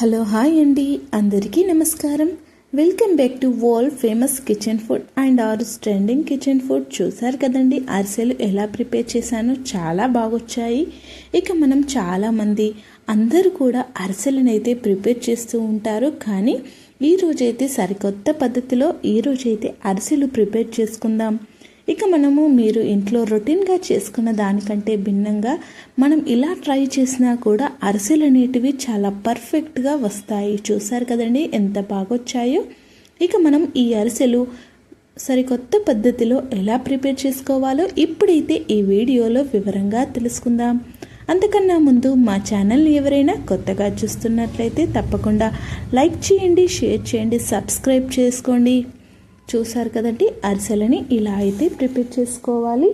Hello hi అండి. అందరికీ నమస్కారం. Welcome back to world famous kitchen food and our trending kitchen food చూసారు కదండి అరిసెలు ఎలా ప్రిపేర్ చేశానో చాలా బాగొచ్చాయి. ఇక మనం చాలామంది అందరూ కూడా అరిసెలను అయితే ప్రిపేర్ చేస్తూ ఉంటారు. కానీ ఈ సరికొత్త పద్ధతిలో ఈ రోజైతే అరిసెలు ప్రిపేర్ చేసుకుందాం. ఇక మనము మీరు ఇంట్లో రొటీన్గా చేసుకున్న దానికంటే భిన్నంగా మనం ఇలా ట్రై చేసినా కూడా అరిసెలు అనేటివి చాలా పర్ఫెక్ట్గా వస్తాయి. చూసారు కదండి ఎంత బాగొచ్చాయో? ఇక మనం ఈ అరిసెలు సరికొత్త పద్ధతిలో ఎలా ప్రిపేర్ చేసుకోవాలో ఇప్పుడైతే ఈ వీడియోలో వివరంగా తెలుసుకుందాం. అంతకన్నా ముందు మా ఛానల్ని ఎవరైనా కొత్తగా చూస్తున్నట్లయితే తప్పకుండా లైక్ చేయండి షేర్ చేయండి సబ్స్క్రైబ్ చేసుకోండి. చూసారు కదండి అరిసెలని ఇలా అయితే ప్రిపేర్ చేసుకోవాలి.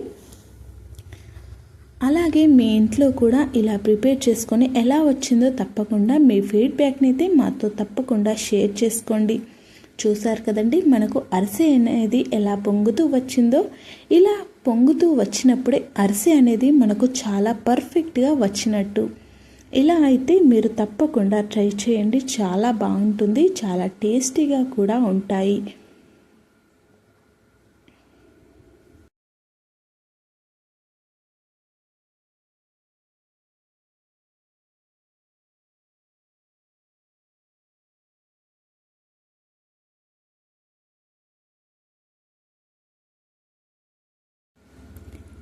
అలాగే మీ ఇంట్లో కూడా ఇలా ప్రిపేర్ చేసుకొని ఎలా వచ్చిందో తప్పకుండా మీ ఫీడ్బ్యాక్ని అయితే మాతో తప్పకుండా షేర్ చేసుకోండి. చూసారు కదండి మనకు అరిసె అనేది ఎలా పొంగుతూ వచ్చిందో ఇలా పొంగుతూ వచ్చినప్పుడే అరిసె అనేది మనకు చాలా పర్ఫెక్ట్గా వచ్చినట్టు. ఇలా అయితే మీరు తప్పకుండా ట్రై చేయండి చాలా బాగుంటుంది చాలా టేస్టీగా కూడా ఉంటాయి.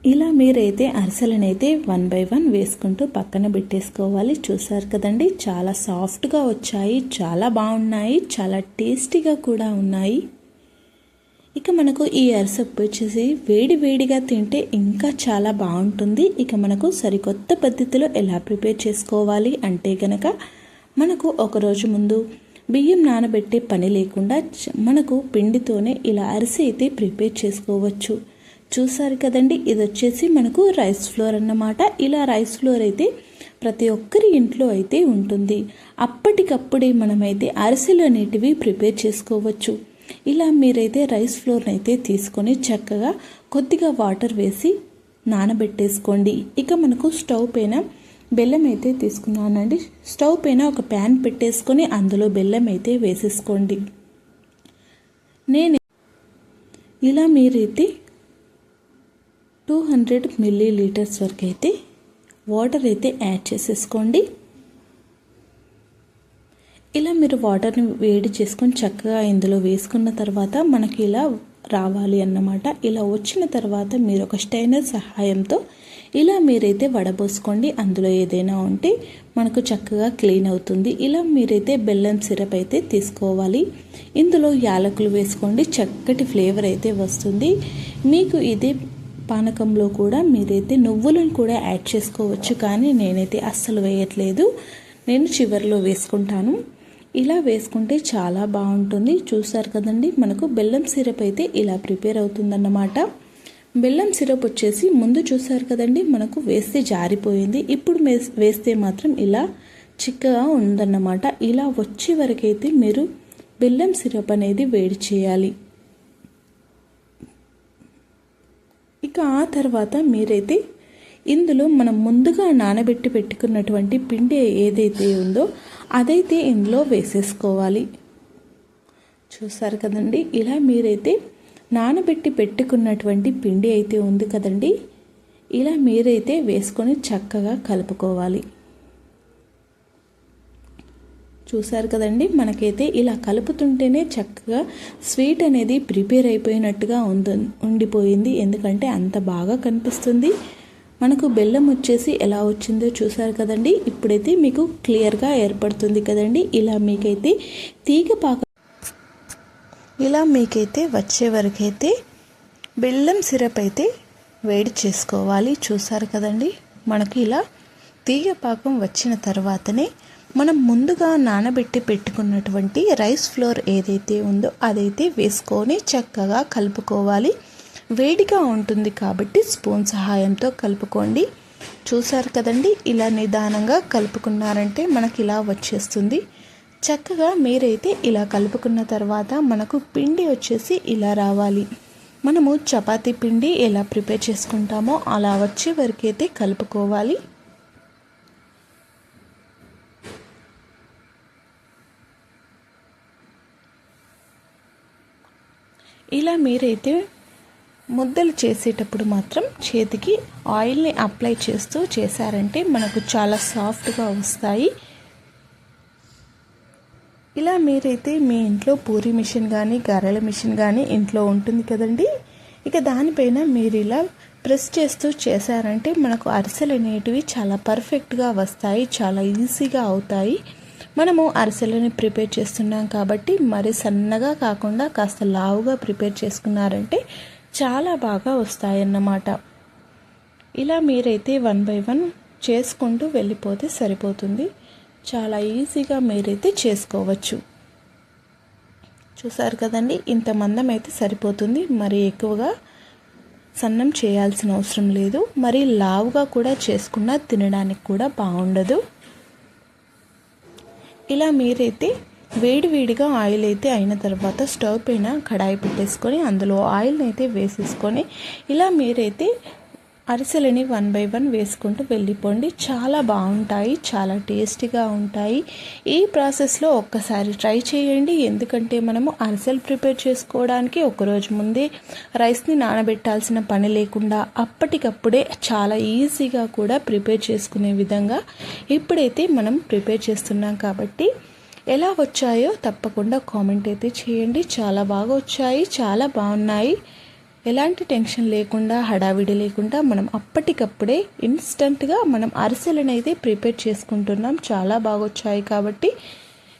ఇలా మీరైతే అరిసెలనైతే వన్ బై వన్ వేసుకుంటూ పక్కన పెట్టేసుకోవాలి. చూసారు కదండి చాలా సాఫ్ట్గా వచ్చాయి చాలా బాగున్నాయి చాలా టేస్టీగా కూడా ఉన్నాయి. ఇక మనకు ఈ అరిసెప్పు వచ్చేసి వేడి వేడిగా తింటే ఇంకా చాలా బాగుంటుంది. ఇక మనకు సరికొత్త పద్ధతిలో ఎలా ప్రిపేర్ చేసుకోవాలి అంటే గనక మనకు ఒకరోజు ముందు బియ్యం నానబెట్టే పని లేకుండా మనకు పిండితోనే ఇలా అరిసె అయితే ప్రిపేర్ చేసుకోవచ్చు. చూసారు కదండి ఇది వచ్చేసి మనకు రైస్ ఫ్లోర్ అన్నమాట. ఇలా రైస్ ఫ్లోర్ అయితే ప్రతి ఒక్కరి ఇంట్లో అయితే ఉంటుంది. అప్పటికప్పుడే మనమైతే అరిసెలు అనేటివి ప్రిపేర్ చేసుకోవచ్చు. ఇలా మీరైతే రైస్ ఫ్లోర్ని అయితే తీసుకొని చక్కగా కొద్దిగా వాటర్ వేసి నానబెట్టేసుకోండి. ఇక మనకు స్టవ్ పైన బెల్లం అయితే తీసుకున్నానండి. స్టవ్ పైన ఒక ప్యాన్ పెట్టేసుకొని అందులో బెల్లం అయితే వేసేసుకోండి. నేను ఇలా మీరైతే టూ హండ్రెడ్ మిల్లీ లీటర్స్ వరకు అయితే వాటర్ అయితే యాడ్ చేసేసుకోండి. ఇలా మీరు వాటర్ని వేడి చేసుకొని చక్కగా ఇందులో వేసుకున్న తర్వాత మనకి ఇలా రావాలి అన్నమాట. ఇలా వచ్చిన తర్వాత మీరు ఒక స్టైనర్ సహాయంతో ఇలా మీరైతే వడబోసుకోండి. అందులో ఏదైనా ఉంటే మనకు చక్కగా క్లీన్ అవుతుంది. ఇలా మీరైతే బెల్లం సిరప్ అయితే తీసుకోవాలి. ఇందులో యాలకులు వేసుకోండి. చక్కటి ఫ్లేవర్ అయితే వస్తుంది. మీకు ఇది పానకంలో కూడా మీరైతే నువ్వులను కూడా యాడ్ చేసుకోవచ్చు కానీ నేనైతే అస్సలు వేయట్లేదు. నేను చివరిలో వేసుకుంటాను. ఇలా వేసుకుంటే చాలా బాగుంటుంది. చూసారు కదండి మనకు బెల్లం సిరప్ అయితే ఇలా ప్రిపేర్ అవుతుందన్నమాట. బెల్లం సిరప్ వచ్చేసి ముందు చూసారు కదండి మనకు వేస్తే జారిపోయింది. ఇప్పుడు వేస్తే మాత్రం ఇలా చిక్కగా ఉందన్నమాట. ఇలా వచ్చే వరకైతే మీరు బెల్లం సిరప్ అనేది వేడి చేయాలి. ఇక ఆ తర్వాత మీరైతే ఇందులో మనం ముందుగా నానబెట్టి పెట్టుకున్నటువంటి పిండి ఏదైతే ఉందో అదైతే ఇందులో వేసేసుకోవాలి. చూసారు కదండి? ఇలా మీరైతే నానబెట్టి పెట్టుకున్నటువంటి పిండి అయితే ఉంది కదండి? ఇలా మీరైతే వేసుకొని చక్కగా కలుపుకోవాలి. చూసారు కదండి మనకైతే ఇలా కలుపుతుంటేనే చక్కగా స్వీట్ అనేది ప్రిపేర్ అయిపోయినట్టుగా ఉంద ఉండిపోయింది. ఎందుకంటే అంత బాగా కనిపిస్తుంది. మనకు బెల్లం వచ్చేసి ఎలా వచ్చిందో చూసారు కదండి. ఇప్పుడైతే మీకు క్లియర్గా ఏర్పడుతుంది కదండి. ఇలా మీకైతే తీగ పాక ఇలా మీకైతే వచ్చే వరకైతే బెల్లం సిరప్ అయితే వేడి చేసుకోవాలి. చూసారు కదండి. మనకి ఇలా తీగ పాకం వచ్చిన తర్వాతనే మనం ముందుగా నానబెట్టి పెట్టుకున్నటువంటి రైస్ ఫ్లోర్ ఏదైతే ఉందో అదైతే వేసుకొని చక్కగా కలుపుకోవాలి. వేడిగా ఉంటుంది కాబట్టి స్పూన్ సహాయంతో కలుపుకోండి. చూసారు కదండి ఇలా నిదానంగా కలుపుకున్నారంటే మనకి ఇలా వచ్చేస్తుంది. చక్కగా మీరైతే ఇలా కలుపుకున్న తర్వాత మనకు పిండి వచ్చేసి ఇలా రావాలి. మనము చపాతీ పిండి ఎలా ప్రిపేర్ చేసుకుంటామో అలా వచ్చే వరకైతే కలుపుకోవాలి. ఇలా మీరైతే ముద్దలు చేసేటప్పుడు మాత్రం చేతికి ఆయిల్ని అప్లై చేస్తూ చేశారంటే మనకు చాలా సాఫ్ట్గా వస్తాయి. ఇలా మీరైతే మీ ఇంట్లో పూరి మిషన్ కానీ గారెల మిషన్ కానీ ఇంట్లో ఉంటుంది కదండి. ఇక దానిపైన మీరు ఇలా ప్రెస్ చేస్తూ చేశారంటే మనకు అరిసెలు అనేటివి చాలా పర్ఫెక్ట్గా వస్తాయి చాలా ఈజీగా అవుతాయి. మనము అరిసెలని ప్రిపేర్ చేస్తున్నాం కాబట్టి మరి సన్నగా కాకుండా కాస్త లావుగా ప్రిపేర్ చేసుకున్నారంటే చాలా బాగా వస్తాయన్నమాట. ఇలా మీరైతే వన్ బై వన్ చేసుకుంటూ వెళ్ళిపోతే సరిపోతుంది. చాలా ఈజీగా మీరైతే చేసుకోవచ్చు. చూసారు కదండి ఇంత మందం అయితే సరిపోతుంది. మరి ఎక్కువగా సన్నం చేయాల్సిన అవసరం లేదు. మరి లావుగా కూడా చేసుకున్నా తినడానికి కూడా బాగుండదు. ఇలా మీరైతే వేడివేడిగా ఆయిల్ అయితే అయిన తర్వాత స్టవ్ పైన కడాయి పెట్టేసుకొని అందులో ఆయిల్ని అయితే వేసేసుకొని ఇలా మీరైతే అరిసెలని వన్ బై వన్ వేసుకుంటూ వెళ్ళిపోండి. చాలా బాగుంటాయి చాలా టేస్టీగా ఉంటాయి. ఈ ప్రాసెస్లో ఒక్కసారి ట్రై చేయండి. ఎందుకంటే మనము అరిసెలు ప్రిపేర్ చేసుకోవడానికి ఒకరోజు ముందే రైస్ని నానబెట్టాల్సిన పని లేకుండా అప్పటికప్పుడే చాలా ఈజీగా కూడా ప్రిపేర్ చేసుకునే విధంగా ఇప్పుడైతే మనం ప్రిపేర్ చేస్తున్నాం కాబట్టి ఎలా వచ్చాయో తప్పకుండా కామెంట్ అయితే చేయండి. చాలా బాగా వచ్చాయి చాలా బాగున్నాయి. ఎలాంటి టెన్షన్ లేకుండా హడావిడి లేకుండా మనం అప్పటికప్పుడే ఇన్స్టంట్గా మనం అరిసెలను అయితే ప్రిపేర్ చేసుకుంటున్నాం. చాలా బాగా వచ్చాయి కాబట్టి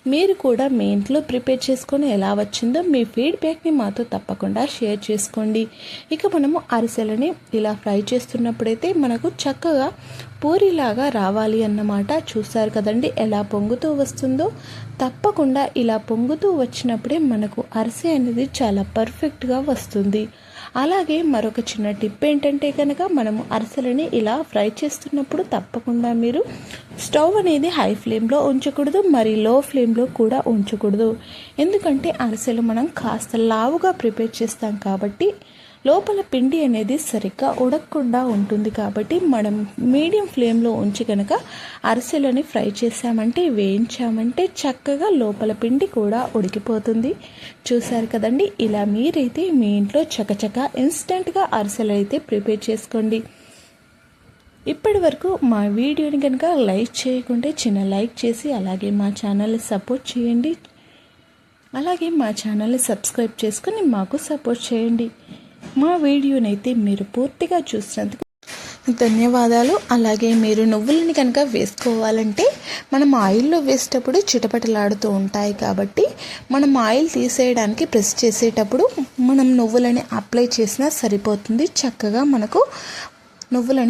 మీరు కూడా మీ ఇంట్లో ప్రిపేర్ చేసుకొని ఎలా వచ్చిందో మీ ఫీడ్బ్యాక్ని మాతో తప్పకుండా షేర్ చేసుకోండి. ఇక మనము అరిసెలని ఇలా ఫ్రై చేస్తున్నప్పుడైతే మనకు చక్కగా పూరిలాగా రావాలి అన్నమాట. చూసారు కదండి ఎలా పొంగుతూ వస్తుందో? తప్పకుండా ఇలా పొంగుతూ వచ్చినప్పుడే మనకు అరిసె అనేది చాలా పర్ఫెక్ట్గా వస్తుంది. అలాగే మరొక చిన్న టిప్ ఏంటంటే కనుక మనము అరిసెలని ఇలా ఫ్రై చేస్తున్నప్పుడు తప్పకుండా మీరు స్టవ్ అనేది హై ఫ్లేమ్లో ఉంచకూడదు మరి లో ఫ్లేమ్లో కూడా ఉంచకూడదు. ఎందుకంటే అరిసెలు మనం కాస్త లావుగా ప్రిపేర్ చేస్తాం కాబట్టి లోపల పిండి అనేది సరిగ్గా ఉడకకుండా ఉంటుంది కాబట్టి మనం మీడియం ఫ్లేమ్లో ఉంచి కనుక అరిసెలని ఫ్రై చేసామంటే వేయించామంటే చక్కగా లోపల పిండి కూడా ఉడికిపోతుంది. చూసారు కదండి? ఇలా మీరైతే మీ ఇంట్లో చకచక ఇన్స్టెంట్గా అరిసెలు అయితే ప్రిపేర్ చేసుకోండి. ఇప్పటి వరకు మా వీడియోని కనుక లైక్ చేయకుంటే చిన్న లైక్ చేసి అలాగే మా ఛానల్ని సపోర్ట్ చేయండి. అలాగే మా ఛానల్ని సబ్స్క్రైబ్ చేసుకొని మాకు సపోర్ట్ చేయండి. మా వీడియోనైతే మీరు పూర్తిగా చూసినందుకు ధన్యవాదాలు. అలాగే మీరు నువ్వులని కనుక వేసుకోవాలంటే మనం ఆయిల్లో వేసేటప్పుడు చిటపటలాడుతూ ఉంటాయి కాబట్టి మనం ఆయిల్ తీసేయడానికి ప్రెస్ చేసేటప్పుడు మనం నువ్వులని అప్లై చేసినా సరిపోతుంది. చక్కగా మనకు నువ్వులని